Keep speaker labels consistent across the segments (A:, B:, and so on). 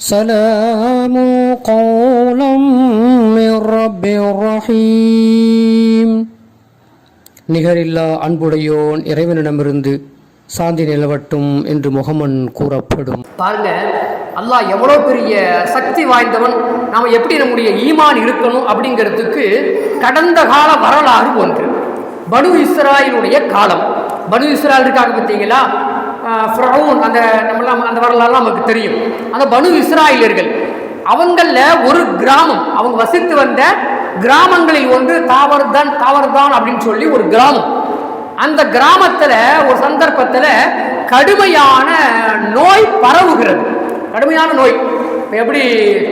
A: سلام قولا من رب رحيم நிகரில்லா அன்புடையோன் இறைவனிடமிருந்து சாந்தி நிலவட்டும் என்று முகமன் கூறப்படும்
B: பாருங்க அல்லாஹ் எவ்வளோ பெரிய சக்தி வாய்ந்தவன் நாம் எப்படி நம்முடைய ஈமான் இருக்கணும் அப்படிங்கிறதுக்கு கடந்த கால வரலாறு ஒன்று பனு இஸ்ராயிலுடைய காலம் பனு இஸ்ராயல் இருக்காங்க பார்த்தீங்களா ஃப்ரௌன் அந்த நம்மளாம் அந்த வரலாறுலாம் நமக்கு தெரியும். அந்த பனு இஸ்ராயிலர்கள் அவங்களில் ஒரு கிராமம் அவங்க வசித்து வந்த கிராமங்களில் ஒன்று தாவர்தான் தாவர்தான் அப்படின்னு சொல்லி ஒரு கிராமம். அந்த கிராமத்தில் ஒரு சந்தர்ப்பத்தில் கடுமையான நோய் பரவுகிறது. கடுமையான நோய். இப்போ எப்படி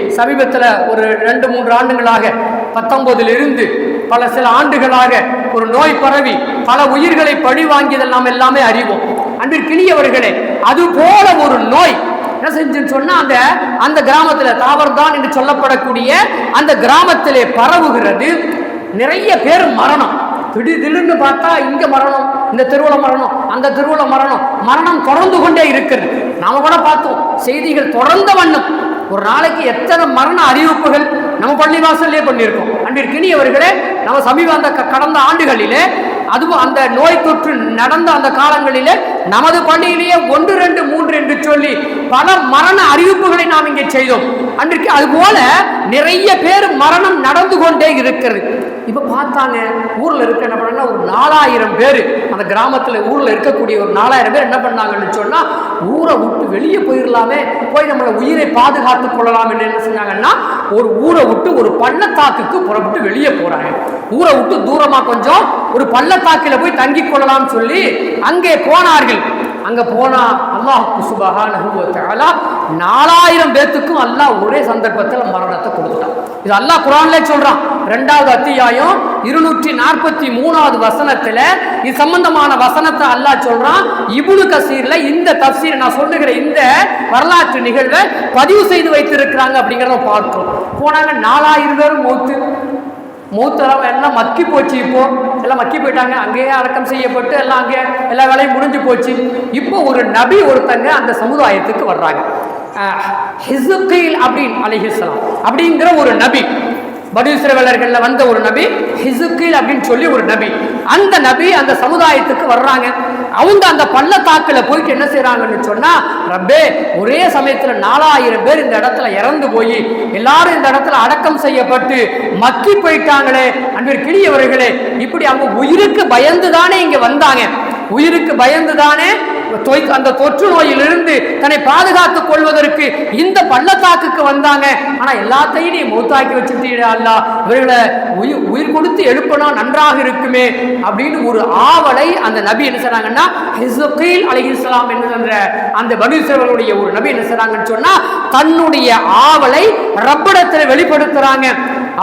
B: சமீபத்தில் ஒரு ரெண்டு மூன்று ஆண்டுகளாக பத்தொம்போதிலிருந்து பல சில ஆண்டுகளாக ஒரு நோய் பரவி பல உயிர்களை பழி வாங்கியதில் நாம் எல்லாமே அறிவோம். அன்பிற்கினியவர்களே அது போல ஒரு நோய். என்ன செஞ்சுன்னு சொன்னா அந்த அந்த கிராமத்துல தாவர்தான் என்று சொல்லப்படக்கூடிய அந்த கிராமத்திலே பரவுகிறது. நிறைய பேர் மரணம். திடீர்னு பார்த்தா இங்க மரணம் இந்த தெருவில் மரணம் அந்த தெருவில் மரணம். மரணம் தொடர்ந்து கொண்டே இருக்கிறது. நாம கூட பார்த்தோம். செய்திகள் தொடர்ந்த வண்ணம். ஒரு நாளைக்கு எத்தனை மரண அறிவிப்புகள் நம்ம பள்ளிவாசல்லே பண்ணியிருக்கோம். அன்பிற்கினியவர்களே நம்ம சமீப அந்த க- கடந்த ஆண்டுகளிலே அதுவும் அந்த நோய் தொற்று நடந்த அந்த காலங்களிலே நமது பள்ளியிலேயே ஒன்று ரெண்டு மூன்று என்று சொல்லி பல மரண அறிவிப்புகளை நாம் இங்கே செய்தோம். அன்றைக்கு அதுபோல நிறைய பேர் மரணம் நடந்து கொண்டே இருக்கிறது. இப்போ பார்த்தாங்க ஊரில் இருக்க என்ன பண்ணா ஒரு நாலாயிரம் பேர் அந்த கிராமத்தில் ஊரில் இருக்கக்கூடிய ஒரு நாலாயிரம் பேர் என்ன பண்ணாங்கன்னு சொன்னால் ஊரை விட்டு வெளியே போயிடலாமே போய் நம்மளை உயிரை பாதுகாத்து கொள்ளலாம் என்று என்ன செஞ்சாங்கன்னா ஒரு ஊரை விட்டு ஒரு பள்ளத்தாக்குக்கு புறப்பட்டு வெளியே போகிறாங்க ஊரை விட்டு தூரமாக கொஞ்சம் ஒரு பள்ளத்தாக்கில் போய் தங்கிக் கொள்ளலாம்னு சொல்லி அங்கே போனார்கள். அங்க போனா அல்லாஹ் சுபஹானஹு வ நாலாயிரம் பேத்துக்கும் அல்லாஹ் ஒரே சந்தர்ப்பத்தில் மரணத்தை கொடுத்துட்டான். இது அல்லாஹ் குரான்லே சொல்றான். ரெண்டாவது அத்தியாயம் இருநூற்றி நாற்பத்தி மூணாவது வசனத்துல இது சம்பந்தமான வசனத்தை அல்லாஹ் சொல்றான். இபுனு கசீர்ல இந்த தப்சீர் நான் சொல்லுகிற இந்த வரலாற்று நிகழ்வை பதிவு செய்து வைத்திருக்கிறாங்க அப்படிங்கிறத பார்க்கிறோம். போனாங்க நாலாயிரம் பேரும் மூத்து. மூத்தெல்லாம் எல்லாம் மக்கி போச்சு இப்போ. எல்லாம் மக்கி போயிட்டாங்க. அங்கேயே அடக்கம் செய்யப்பட்டு எல்லாம் அங்கே எல்லா வேலையும் முடிஞ்சு போச்சு. இப்போ ஒரு நபி ஒருத்தங்க அந்த சமுதாயத்துக்கு வர்றாங்க. ஹிசுகைல் அப்படின்னு அலிஹிஸ்லாம் அப்படிங்கிற ஒரு நபி. படீஸ்வரவலர்களில் வந்த ஒரு நபி ஹிசுக்கில் அப்படின்னு சொல்லி ஒரு நபி. அந்த நபி அந்த சமுதாயத்துக்கு வர்றாங்க. அவங்க அந்த பள்ளத்தாக்கில் போயிட்டு என்ன செய்கிறாங்கன்னு சொன்னால் ரப்பே ஒரே சமயத்தில் நாலாயிரம் பேர் இந்த இடத்துல இறந்து போய் எல்லாரும் இந்த இடத்துல அடக்கம் செய்யப்பட்டு மக்கி போயிட்டாங்களே அன்பிற்கினியவர்களே. இப்படி அவங்க உயிருக்கு பயந்து தானே இங்கே வந்தாங்க. உயிருக்கு பயந்து தானே தொய் அந்த தொற்று நோயிலிருந்து தன்னை பாதுகாத்துக் கொள்வதற்கு இந்த பள்ளத்தாக்குக்கு வந்தாங்க. ஆனா எல்லாத்தையும் நீ மூத்தாக்கி வச்சுட்டீடா அல்லா. இவர்களை உயிர் உயிர் கொடுத்து எழுப்பினா நன்றாக இருக்குமே அப்படின்னு ஒரு ஆவலை அந்த நபி என்ன செய்றாங்கன்னா ஹிசுகீல் அலிஹிஸ்லாம் என்கின்ற அந்த பனீஸ்வரருடைய ஒரு நபி என்ன செய்றாங்கன்னு சொன்னா தன்னுடைய ஆவலை ரப்படத்தில் வெளிப்படுத்துறாங்க.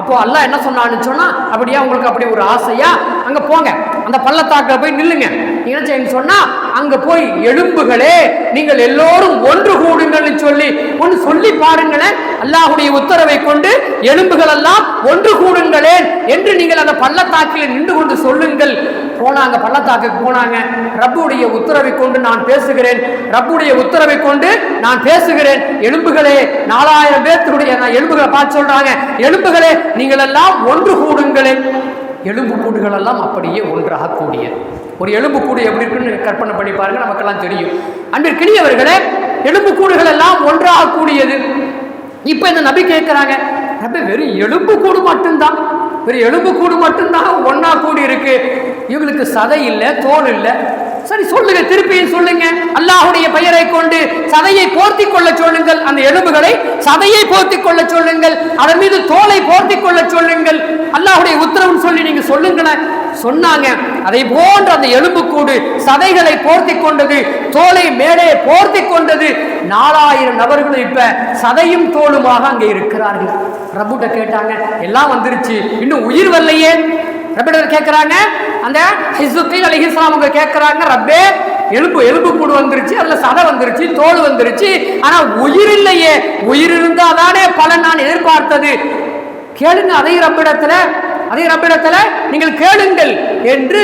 B: அப்போ அல்லாஹ் என்ன சொன்னான்னு சொன்னா அப்படியா உங்களுக்கு அப்படி ஒரு ஆசையா? அங்க போங்க. அந்த பள்ளத்தாக்குல போய் நில்லுங்க. என்ன செய்யுங்க சொன்னா அங்க போய் எலும்புகளே நீங்கள் எல்லோரும் ஒன்று கூடுங்கள்னு சொல்லி ஒன்று சொல்லி பாருங்களேன். அல்லாஹுடைய உத்தரவை கொண்டு எலும்புகள் எல்லாம் ஒன்று கூடுங்களேன் என்று நீங்கள் அந்த பள்ளத்தாக்கில் நின்று கொண்டு சொல்லுங்கள். போனாங்க பள்ளத்தாக்கு போனாங்க. ரப்புடைய உத்தரவை கொண்டு நான் பேசுகிறேன். ரப்புடைய உத்தரவை கொண்டு நான் பேசுகிறேன். எலும்புகளே நாலாயிரம் பேர்த்துடைய நான் எலும்புகளை பார்த்து சொல்றாங்க. எலும்புகளே நீங்கள் எல்லாம் ஒன்று கூடுங்களேன். எலும்பு கூடுகளெல்லாம் அப்படியே ஒன்றாக கூடியது ஒரு எலும்பு கூடு எப்படி இருக்குன்னு கற்பனை பண்ணி பாருங்க நமக்கெல்லாம் தெரியும். அன்பிற்கினியவர்களே எலும்பு கூடுகள் எல்லாம் ஒன்றாக கூடியது இப்போ இந்த நபி கேட்குறாங்க நபி வெறும் எலும்பு கூடு மட்டும்தான். வெறும் எலும்பு கூடு மட்டும்தான் ஒன்றா கூடி இருக்கு இவங்களுக்கு சதை இல்லை தோல் இல்லை. சரி சொல்லுங்க திருப்பியும் சொல்லுங்க. அல்லாஹுடைய பெயரை கொண்டு சதையை போர்த்தி கொள்ள சொல்லுங்கள். அந்த எலும்புகளை சதையை போர்த்தி கொள்ள சொல்லுங்கள். அதன் மீது தோலை போர்த்தி கொள்ள சொல்லுங்கள். அல்லாஹுடைய உத்தரவுன்னு சொல்லி நீங்க சொல்லுங்களேன் சொன்னாங்க. அதை போன்ற அந்த எலும்புக்கூடு சதைகளை போர்த்தி கொண்டது தோலை மேலே போர்த்தி கொண்டது. நாலாயிரம் நபர்களும் இப்ப சதையும் தோலுமாக அங்கே இருக்கிறார்கள். ரப்புட்ட கேட்டாங்க எல்லாம் வந்துருச்சு. இன்னும் உயிர் வரலையே. ரப்பிடர் கேட்குறாங்க அந்த ஹிசுத்தீன் அலி இஸ்லாம் அவங்க கேட்குறாங்க ரப்பே எலும்பு எலும்பு கூடு வந்துருச்சு அதுல சதை வந்துருச்சு தோல் வந்துருச்சு. ஆனா உயிர் இல்லையே உயிர் இருந்தால் தானே பலன் நான் எதிர்பார்த்தது. கேளுங்க அதை ரப்பிடத்துல அதை ரப்பிடத்துல நீங்கள் கேளுங்கள் என்று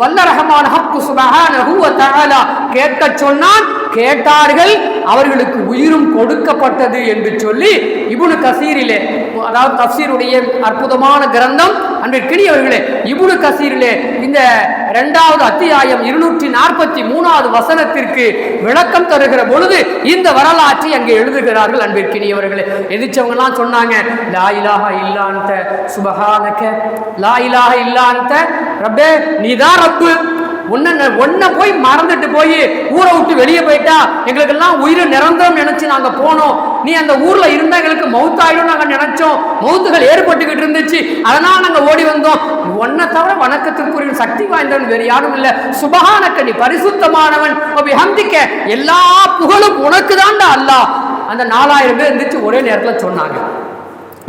B: வல்ல ரஹமான ஹக்கு சுபஹானஹு வ தஆலா கேட்க சொன்னான். கேட்டார்கள் அவர்களுக்கு உயிரும் கொடுக்கப்பட்டது என்று சொல்லி இபுனு கசீரிலே அதாவது தஃசீருடைய அற்புதமான கிரந்தம் அன்பிற்கினியவர்களே இபுனு கசீரிலே இந்த இரண்டாவது அத்தியாயம் இருநூற்றி நாற்பத்தி மூணாவது வசனத்திற்கு விளக்கம் தருகிற பொழுது இந்த வரலாற்றை அங்கே எழுதுகிறார்கள் அன்பிற்கினியவர்களே. எதிர்ச்சவங்கலாம் சொன்னாங்க லா இலாஹ இல்லான்த சுபகானக்க லா இலாஹ இல்லான்த ரப்பே நீதான் ரப்பு. உன்னை ஒன்ன போய் மறந்துட்டு போய் ஊரை விட்டு வெளியே போயிட்டா எங்களுக்கெல்லாம் உயிர் நிரந்தரம் நினைச்சு நாங்க போனோம். நீ அந்த ஊர்ல இருந்தா எங்களுக்கு மௌத்தாயிடும் நாங்க நினைச்சோம். மௌத்துகள் ஏற்பட்டுக்கிட்டு இருந்துச்சு. அதனால நாங்க ஓடி வந்தோம். ஒன்னை தவிர வணக்கத்துக்குரிய சக்தி வாய்ந்தவன் வேறு யாரும் இல்ல. சுபகானக்க நீ பரிசுத்தமானவன். ஹந்திக்க எல்லா புகழும் உனக்கு தான்டா அல்லாஹ். அந்த நாலாயிரம் பேர் இருந்துச்சு ஒரே நேரத்துல சொன்னாங்க.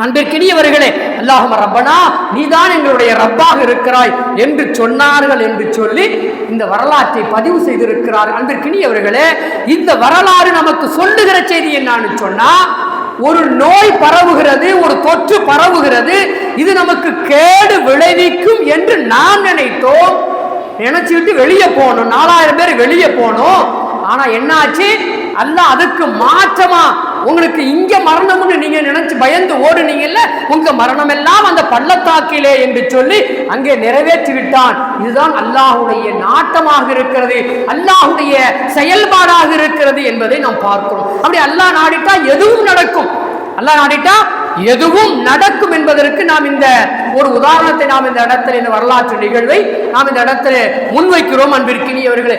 B: அன்பிற்கினியவர்களே அல்லாஹும ரப்பனா நீதான் எங்களுடைய ரப்பாக இருக்கிறாய் என்று சொன்னார்கள் என்று சொல்லி இந்த வரலாற்றை பதிவு செய்திருக்கிறார். அன்பிற்கினியவர்களே இந்த வரலாறு நமக்கு சொல்லுகிற செய்தி என்னன்னு சொன்னா ஒரு நோய் பரவுகிறது ஒரு தொற்று பரவுகிறது இது நமக்கு கேடு விளைவிக்கும் என்று நாம் நினைத்தோம். நினைச்சுக்கிட்டு வெளியே போனோம் நாலாயிரம் பேர் வெளியே போனோம் ஆனா என்னாச்சு? அல்ல அதுக்கு மாற்றமா உங்களுக்கு இங்க மரணம்னு நீங்க நினைச்சு பயந்து ஓடுனீங்கல்ல உங்க மரணம் எல்லாம் அந்த பள்ளத்தாக்கிலே என்று சொல்லி அங்கே நிறைவேற்றி விட்டான். இதுதான் அல்லாஹுடைய நாட்டமாக இருக்கிறது அல்லாஹுடைய செயல்பாடாக இருக்கிறது என்பதை நாம் பார்க்கிறோம். அப்படி அல்லாஹ் நாடிட்டா எதுவும் நடக்கும். அல்லாஹ் நாடிட்டா எதுவும் நடக்கும் என்பதற்கு நாம் இந்த ஒரு உதாரணத்தை நாம் இந்த இடத்துல இந்த வரலாற்று நிகழ்வை நாம் இந்த இடத்துல முன்வைக்கிறோம் அன்பிற்கினியவர்களே.